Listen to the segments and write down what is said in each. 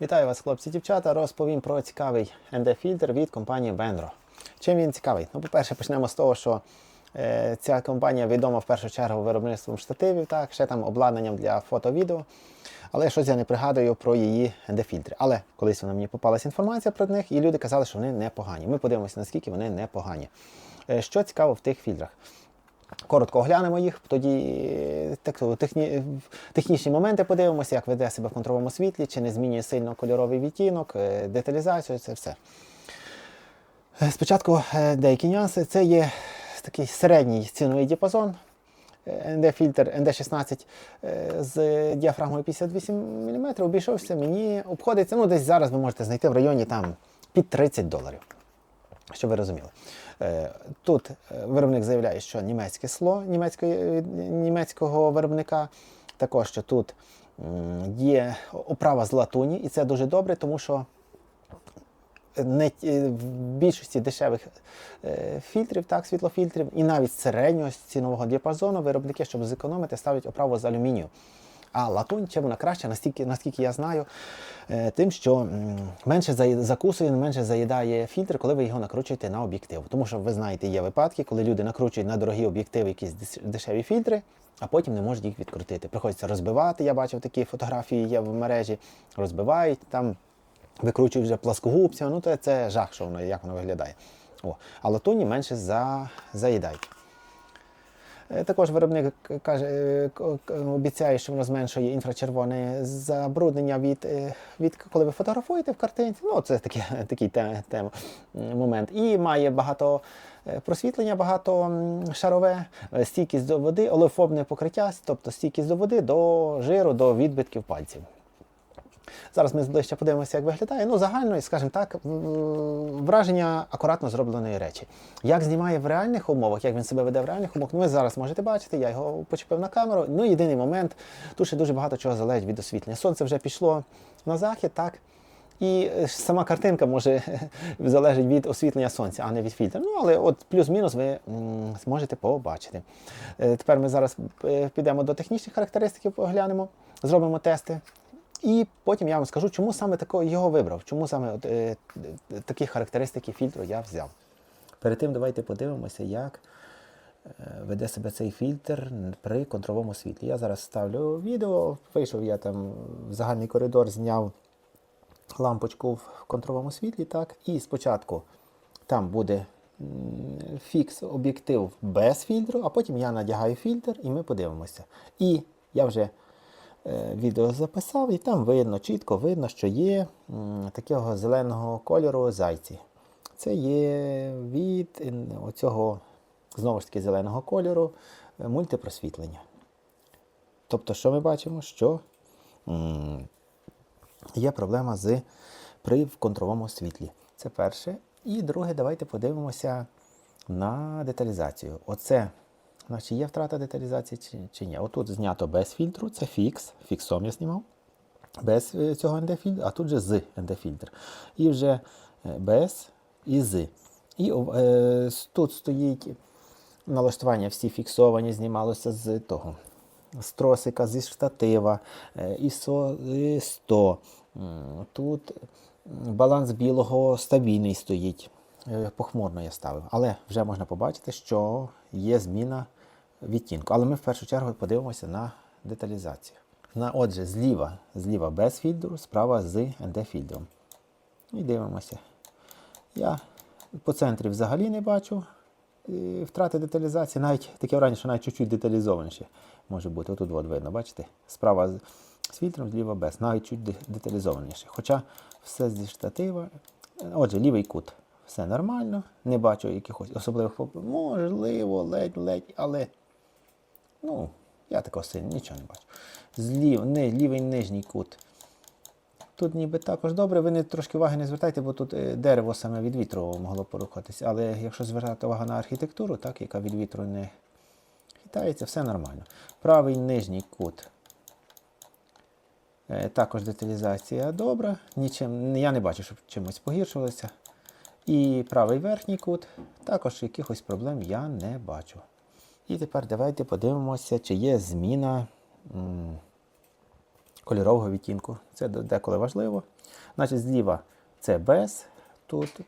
Вітаю вас, хлопці дівчата. Розповім про цікавий ND-фільтр від компанії Benro. Чим він цікавий? Ну, по-перше, почнемо з того, що е, ця компанія відома в першу чергу виробництвом штативів, так, ще там обладнанням для фото-відео. Але щось я не пригадую про її ND-фільтри. Але колись вона мені попалася інформація про них, і люди казали, що вони непогані. Ми подивимося, наскільки вони непогані. Е, що цікаво в тих фільтрах? Коротко оглянемо їх, тоді е, так, техні, технічні моменти подивимося, як веде себе в контровому світлі, чи не змінює сильно кольоровий відтінок, е, деталізацію, це все. Е, Спочатку деякі нюанси. Це є такий середній ціновий діапазон. ND-фільтр ND16 е, з діафрагмою 58 мм обійшовся мені, обходиться, ну десь зараз ви можете знайти в районі там під 30 доларів. Щоб ви розуміли. Е, Тут е, виробник заявляє, що німецьке сло німецької, німецького виробника, також що тут є оправа з латуні, і це дуже добре, тому що не, в більшості дешевих е, фільтрів, так, світлофільтрів, і навіть середнього цінового діапазону виробники, щоб зекономити, ставлять оправу з алюмінію. А латунь, чим вона краща, наскільки, наскільки я знаю, е, тим, що менше закусує, менше заїдає фільтр, коли ви його накручуєте на об'єктив. Тому що ви знаєте, є випадки, коли люди накручують на дорогі об'єктиви якісь дешеві фільтри, а потім не можуть їх відкрутити. Приходиться розбивати. Я бачив такі фотографії, є в мережі, розбивають там. Викручують вже пласкогубця, ну то це жах, що воно, як воно виглядає. О, а латуні менше за, заїдають. Е, Також виробник каже, е, к- обіцяє, що воно зменшує інфрачервоне забруднення від, е, від коли ви фотографуєте в картинці. Ну, це таке, такий те, тем, момент. І має багато просвітлення, багато шарове, стійкість до води, олефобне покриття, тобто стійкість до води, до жиру, до відбитків пальців. Зараз ми ближче подивимося, як виглядає. Ну, загально, скажімо так, враження акуратно зробленої речі. Як знімає в реальних умовах, як він себе веде в реальних умовах, ну, ви зараз можете бачити, я його почепив на камеру. Ну, єдиний момент, тут ще дуже багато чого залежить від освітлення. Сонце вже пішло на захід, так? І е, сама картинка може залежить від освітлення сонця, а не від фільтру. Ну, але от плюс-мінус ви зможете побачити. Е, Тепер ми зараз е, підемо до технічних характеристик, поглянемо, зробимо тести. І потім я вам скажу, чому саме тако його вибрав, чому саме от, е, такі характеристики фільтру я взяв. Перед тим давайте подивимося, як е, веде себе цей фільтр при контровому світлі. Я зараз ставлю відео, вийшов я там в загальний коридор, зняв лампочку в контровому світлі, так, і спочатку там буде фікс об'єктив без фільтру, а потім я надягаю фільтр і ми подивимося. І я вже відео записав, і там видно, чітко видно, що є такого зеленого кольору зайці. Це є від е, оцього, знову ж таки, зеленого кольору е, мультипросвітлення. Тобто, що ми бачимо? Що є проблема з при контровому світлі. Це перше. І друге, давайте подивимося на деталізацію. Оце, значить, є втрата деталізації чи, чи ні. Отут знято без фільтру, це фікс, фіксом я знімав. Без е, цього ND-фільтру, а тут же з ND-фільтр. І вже е, без і з. І е, тут стоїть налаштування всі фіксовані, знімалося з того. З тросика, зі штатива, е, ISO 100. Тут баланс білого стабільний стоїть. Е, Похмурно я ставив. Але вже можна побачити, що є зміна відтінку. Але ми в першу чергу подивимося на деталізацію. На, отже, зліва, зліва без фільтру, справа з ND-фільтром. І дивимося. Я по центрі взагалі не бачу е, втрати деталізації. Навіть таке враження, що навіть чуть-чуть деталізованіше може бути. Отут от видно, бачите? Справа з фільтром, зліва без, навіть чуть деталізованіше. Хоча все зі штатива. Отже, лівий кут. Все нормально, не бачу якихось особливих можливо, ледь-ледь, але ну, я такого сильно нічого не бачу. Злів, не, лівий нижній кут. Тут ніби також добре, ви не трошки уваги не звертайте, бо тут е, дерево саме від вітру могло порухатися. Але якщо звертати увагу на архітектуру, так, яка від вітру не хитається, все нормально. Правий нижній кут. Е, Також деталізація добра. Нічим, я не бачу, щоб чимось погіршувалося. І правий верхній кут, також якихось проблем я не бачу. І тепер давайте подивимося, чи є зміна кольорового відтінку. Це деколи важливо. Значить, зліва це без, тут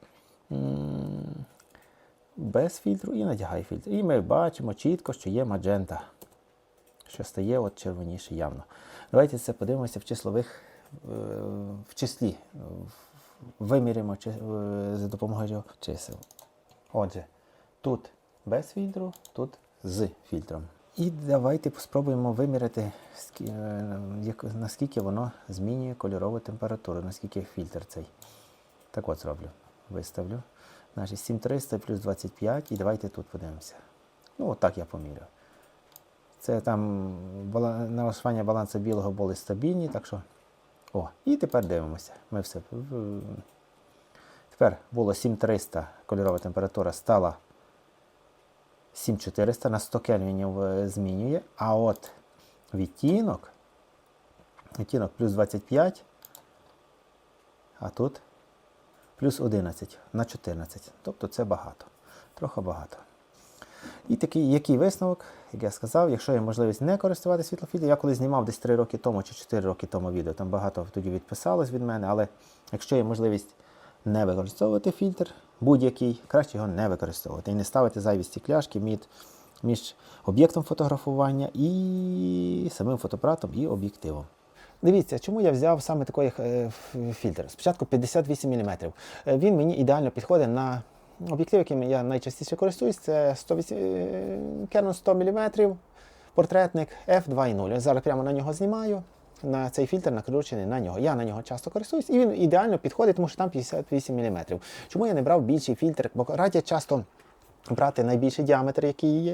без фільтру і надягай фільтр. І ми бачимо чітко, що є маджента, що стає от червоніше явно. Давайте це подивимося в числових, е, в числі. Виміряємо е, за допомогою чисел. Отже, тут без фільтру, тут з фільтром. І давайте спробуємо виміряти, е, наскільки воно змінює кольорову температуру, наскільки фільтр цей. Так от зроблю. Виставлю. Значить, 7300 плюс 25. І давайте тут подивимося. Ну, от так я поміряв. Це там налаштування балансу білого були стабільні, так що. О, і тепер дивимося. Ми все. Тепер було 7300 кольорова температура стала 7400 на 100 кельвінів е, змінює. А от відтінок, відтінок плюс 25, а тут плюс 11 на 14. Тобто це багато. Трохи багато. І такий, який висновок, як я сказав, якщо є можливість не користуватися світлофільтром, я коли знімав десь 3 роки тому чи 4 роки тому відео, там багато тоді відписалось від мене, але якщо є можливість не використовувати фільтр, будь-який, краще його не використовувати і не ставити зайві стекляшки між, між об'єктом фотографування і самим фотоапаратом і об'єктивом. Дивіться, чому я взяв саме такий е, фільтр. Спочатку 58 мм. Він мені ідеально підходить на об'єктив, яким я найчастіше користуюсь. Це 108, е, Canon 100 мм, портретник f2.0. Зараз прямо на нього знімаю. На цей фільтр накручений на нього. Я на нього часто користуюсь, і він ідеально підходить, тому що там 58 мм. Чому я не брав більший фільтр? Бо радять часто брати найбільший діаметр, який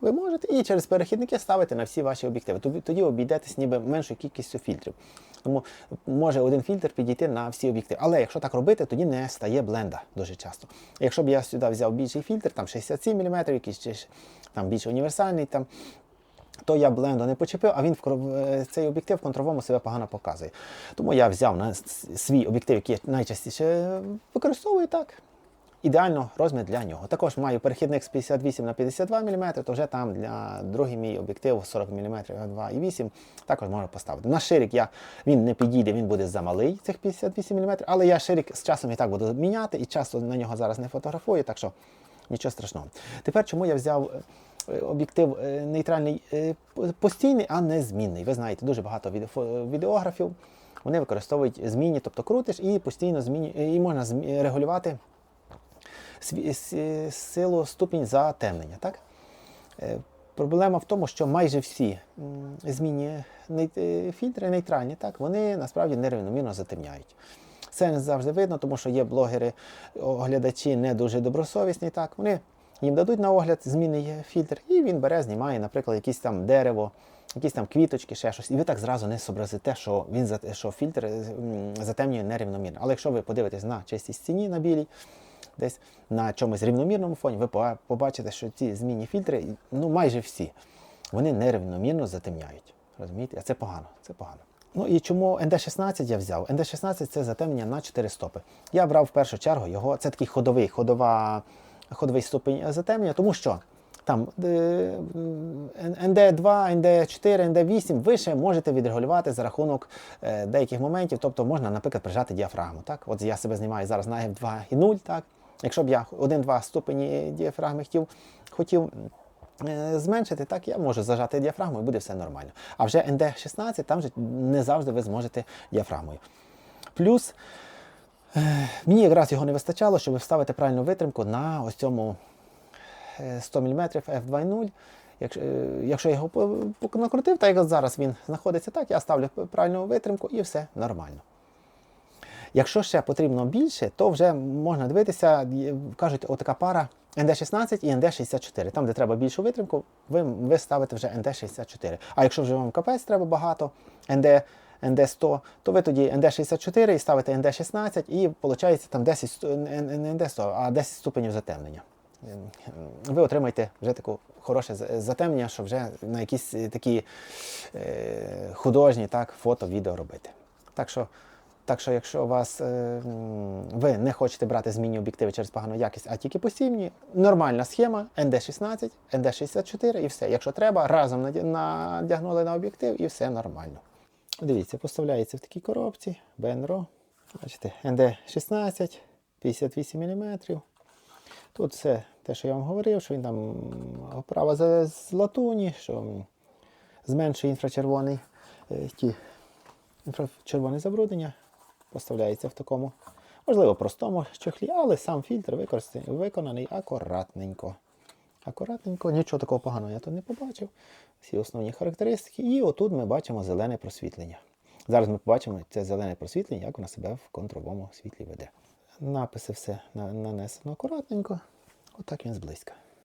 ви можете, і через перехідники ставити на всі ваші об'єктиви. Тоді- обійдетесь ніби меншою кількістю фільтрів. Тому може один фільтр підійти на всі об'єктиви. Але якщо так робити, тоді не стає бленда дуже часто. Якщо б я сюди взяв більший фільтр, там 67 мм, якийсь там більш універсальний, там то я бленду не почепив, а він в е, цей об'єктив в контровому себе погано показує. Тому я взяв на свій об'єктив, який я найчастіше використовую так. Ідеально розмір для нього. Також маю перехідник з 58 на 52 мм, то вже там для другий мій об'єктив 40 мм 2,8 також можу поставити. На ширик я, він не підійде, він буде замалий, цих 58 мм, але я ширик з часом і так буду міняти, і часто на нього зараз не фотографую, так що нічого страшного. Тепер чому я взяв е, об'єктив е, нейтральний е, постійний, а не змінний. Ви знаєте, дуже багато відеографів. Вони використовують змінні, тобто крутиш і постійно зміню, і можна регулювати силу ступінь затемнення. Так? Е, Проблема в тому, що майже всі змінні е, фільтри нейтральні, так, вони насправді нерівномірно затемняють. Це не завжди видно, тому що є блогери, оглядачі не дуже добросовісні. Так, вони їм дадуть на огляд змінний фільтр, і він бере, знімає, наприклад, якесь там дерево, якісь там квіточки, ще щось. І ви так зразу не зобразите, що він що фільтр е, затемнює нерівномірно. Але якщо ви подивитесь на чистій стіні на білій, десь на чомусь рівномірному фоні, ви побачите, що ці змінні фільтри, ну майже всі, вони нерівномірно затемняють. Розумієте? А це погано. Це погано. Ну і чому ND16 я взяв? ND16 це затемнення на 4 стопи. Я брав в першу чергу його, це такий ходовий, ходова, ходовий ступень затемнення, тому що там е, ND2, ND4, ND8 ви ще можете відрегулювати за рахунок е, деяких моментів. Тобто можна, наприклад, прижати діафрагму. Так? От я себе знімаю зараз на F2,0, так? Якщо б я 1-2 ступені діафрагми хотів, хотів е, зменшити, так я можу зажати діафрагму і буде все нормально. А вже ND16 там же не завжди ви зможете діафрагмою. Плюс е, мені якраз його не вистачало, щоб вставити правильну витримку на ось цьому е, 100 мм F2.0. Якщо, е, якщо я його накрутив, так як зараз він знаходиться так, я ставлю правильну витримку і все нормально. Якщо ще потрібно більше, то вже можна дивитися, кажуть, отака пара ND16 і ND64. Там, де треба більшу витримку, ви, ви ставите вже ND64. А якщо вже вам капець треба багато, ND, ND100, то ви тоді ND64 і ставите ND16, і виходить там 10, не не ND100, а 10 ступенів затемнення. Ви отримаєте вже таку хороше затемнення, що вже на якісь е, такі е, художні так, фото, відео робити. Так що так що, якщо вас е, ви не хочете брати змінні об'єктиви через погану якість, а тільки постійні, нормальна схема ND16, ND64 і все. Якщо треба, разом надягнули на об'єктив і все нормально. Дивіться, поставляється в такій коробці Benro. Бачите, ND16, 58 мм. Тут все те, що я вам говорив, що він там оправа з, латуні, що зменшує інфрачервоний е, інфрачервоне забруднення. Поставляється в такому, можливо, простому чохлі, але сам фільтр виконаний акуратненько. Акуратненько, нічого такого поганого я тут не побачив. Всі основні характеристики. І отут ми бачимо зелене просвітлення. Зараз ми побачимо це зелене просвітлення, як воно себе в контровому світлі веде. Написи все нанесено акуратненько. Отак він зблизька.